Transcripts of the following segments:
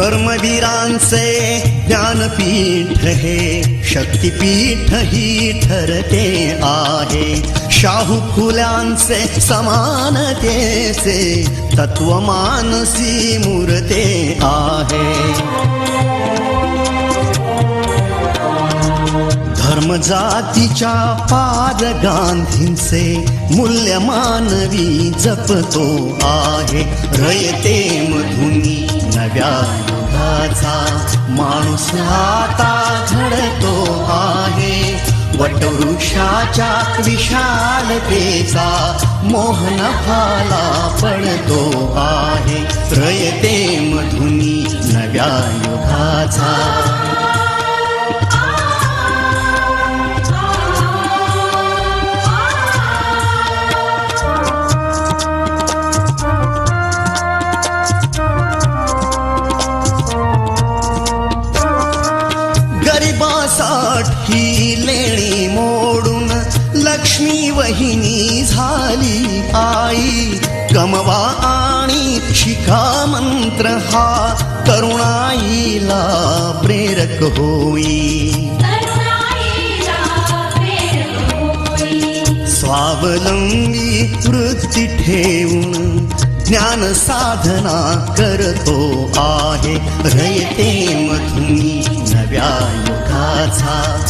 कर्मवीरांचे ज्ञानपीठ हे शक्तीपीठ ही ठरते आहे. शाहू फुल्यांचे समानतेचे तत्वमानसी मूर्ते आहे. धर्म जातीच्या पार गांधींचे मूल्य मानवी जपतो आहे रयते मधुनी नव्या युगाचा. माणूस आता घडतो आहे. वटवृक्षाच्या विशालतेचा मोहनफाला पडतो आहे. रयते मधुनी नव्या युगाचा. लक्ष्मी वहिनी झाली आई. कमवा आणि शिका मंत्र हा तरुणाईला प्रेरक होई. स्वावलंबी वृत्ती ठेवून ज्ञान साधना करतो आहे. रयते मधुनी नव्या युगाचा.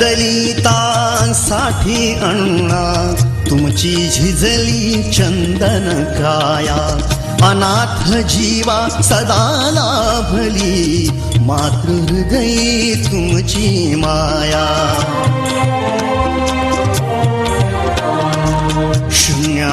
दलितांसाठी अण्णा तुमची झिजली चंदन काया अनाथ जीवा सदा लाभली मातृहृदयी तुमची माया.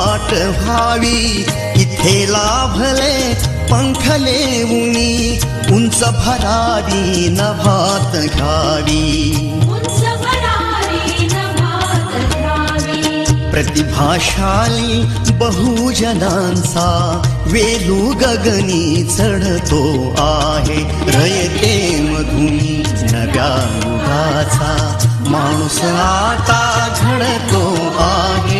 वाट व्हावी. इथे लाभले पंखले उनी उंच भरावी नभात घ्यावी. प्रतिभाशाली बहुजनांचा वेलू गगनी चढतो आहे. रयते मधुनी नव्या युगाचा माणूस आता घडतो आहे.